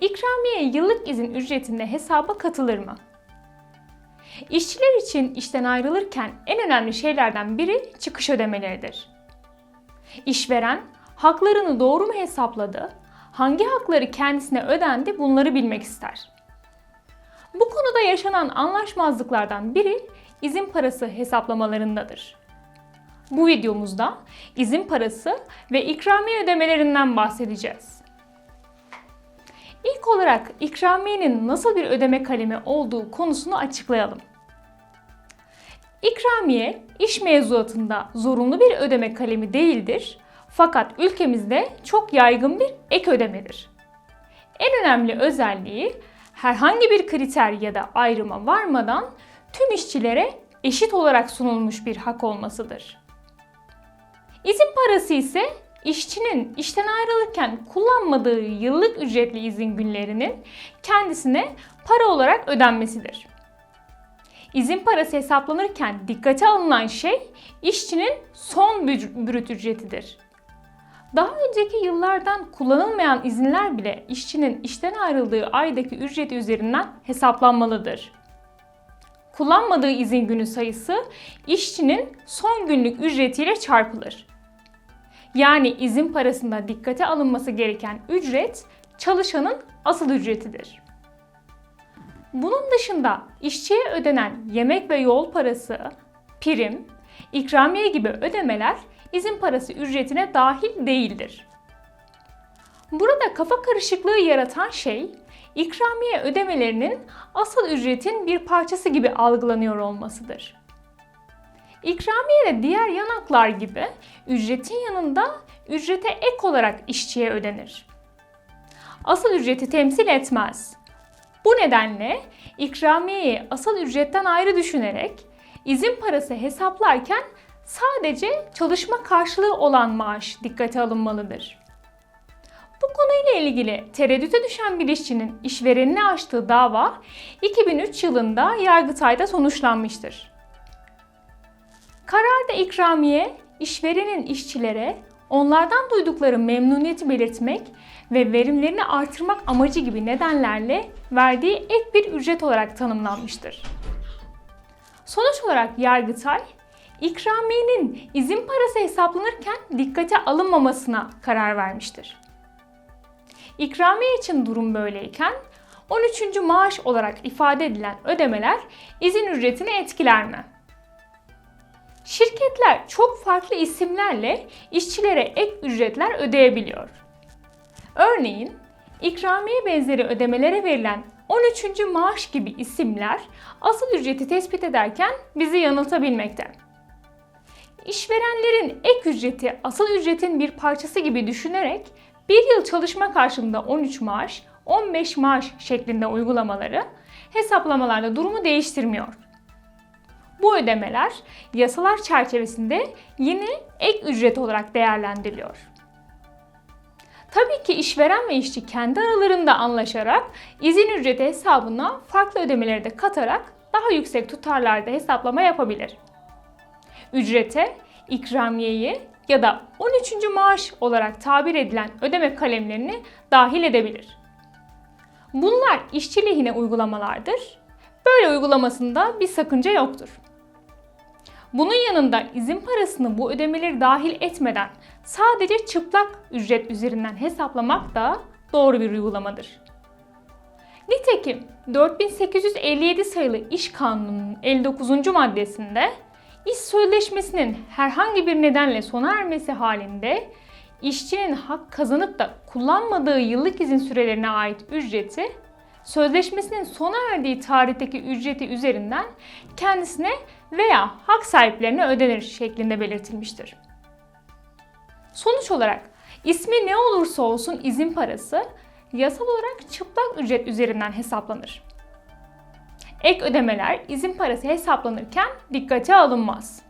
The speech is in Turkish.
İkramiye yıllık izin ücretinde hesaba katılır mı? İşçiler için işten ayrılırken en önemli şeylerden biri çıkış ödemeleridir. İşveren haklarını doğru mu hesapladı, hangi hakları kendisine ödendi bunları bilmek ister. Bu konuda yaşanan anlaşmazlıklardan biri izin parası hesaplamalarındadır. Bu videomuzda izin parası ve ikramiye ödemelerinden bahsedeceğiz. İlk olarak ikramiyenin nasıl bir ödeme kalemi olduğu konusunu açıklayalım. İkramiye iş mevzuatında zorunlu bir ödeme kalemi değildir fakat ülkemizde çok yaygın bir ek ödemedir. En önemli özelliği herhangi bir kriter ya da ayrıma varmadan tüm işçilere eşit olarak sunulmuş bir hak olmasıdır. İzin parası ise işçinin işten ayrılırken kullanmadığı yıllık ücretli izin günlerinin kendisine para olarak ödenmesidir. İzin parası hesaplanırken dikkate alınan şey işçinin son brüt ücretidir. Daha önceki yıllardan kullanılmayan izinler bile işçinin işten ayrıldığı aydaki ücreti üzerinden hesaplanmalıdır. Kullanmadığı izin günü sayısı işçinin son günlük ücretiyle çarpılır. Yani izin parasında dikkate alınması gereken ücret çalışanın asıl ücretidir. Bunun dışında işçiye ödenen yemek ve yol parası, prim, ikramiye gibi ödemeler izin parası ücretine dahil değildir. Burada kafa karışıklığı yaratan şey ikramiye ödemelerinin asıl ücretin bir parçası gibi algılanıyor olmasıdır. İkramiye de diğer yanaklar gibi ücretin yanında ücrete ek olarak işçiye ödenir. Asıl ücreti temsil etmez. Bu nedenle ikramiyeyi asıl ücretten ayrı düşünerek izin parası hesaplarken sadece çalışma karşılığı olan maaş dikkate alınmalıdır. Bu konuyla ilgili tereddüte düşen bir işçinin işverenine açtığı dava 2003 yılında Yargıtay'da sonuçlanmıştır. Kararda ikramiye işverenin işçilere onlardan duydukları memnuniyeti belirtmek ve verimlerini artırmak amacı gibi nedenlerle verdiği ek bir ücret olarak tanımlanmıştır. Sonuç olarak Yargıtay, ikramiyenin izin parası hesaplanırken dikkate alınmamasına karar vermiştir. İkramiye için durum böyleyken 13. maaş olarak ifade edilen ödemeler izin ücretini etkiler mi? Şirketler çok farklı isimlerle işçilere ek ücretler ödeyebiliyor. Örneğin ikramiye benzeri ödemelere verilen 13. maaş gibi isimler asıl ücreti tespit ederken bizi yanıltabilmekte. İşverenlerin ek ücreti asıl ücretin bir parçası gibi düşünerek bir yıl çalışma karşılığında 13 maaş, 15 maaş şeklinde uygulamaları hesaplamalarda durumu değiştirmiyor. Bu ödemeler yasalar çerçevesinde yine ek ücret olarak değerlendiriliyor. Tabii ki işveren ve işçi kendi aralarında anlaşarak izin ücreti hesabına farklı ödemeleri de katarak daha yüksek tutarlarda hesaplama yapabilir. Ücrete, ikramiyeyi ya da 13. maaş olarak tabir edilen ödeme kalemlerini dahil edebilir. Bunlar işçi lehine uygulamalardır. Böyle uygulamasında bir sakınca yoktur. Bunun yanında izin parasını bu ödemeleri dahil etmeden sadece çıplak ücret üzerinden hesaplamak da doğru bir uygulamadır. Nitekim 4857 sayılı İş Kanunu'nun 59. maddesinde iş sözleşmesinin herhangi bir nedenle sona ermesi halinde işçinin hak kazanıp da kullanmadığı yıllık izin sürelerine ait ücreti sözleşmesinin sona erdiği tarihteki ücreti üzerinden kendisine veya hak sahiplerine ödenir şeklinde belirtilmiştir. Sonuç olarak ismi ne olursa olsun izin parası yasal olarak çıplak ücret üzerinden hesaplanır. Ek ödemeler izin parası hesaplanırken dikkate alınmaz.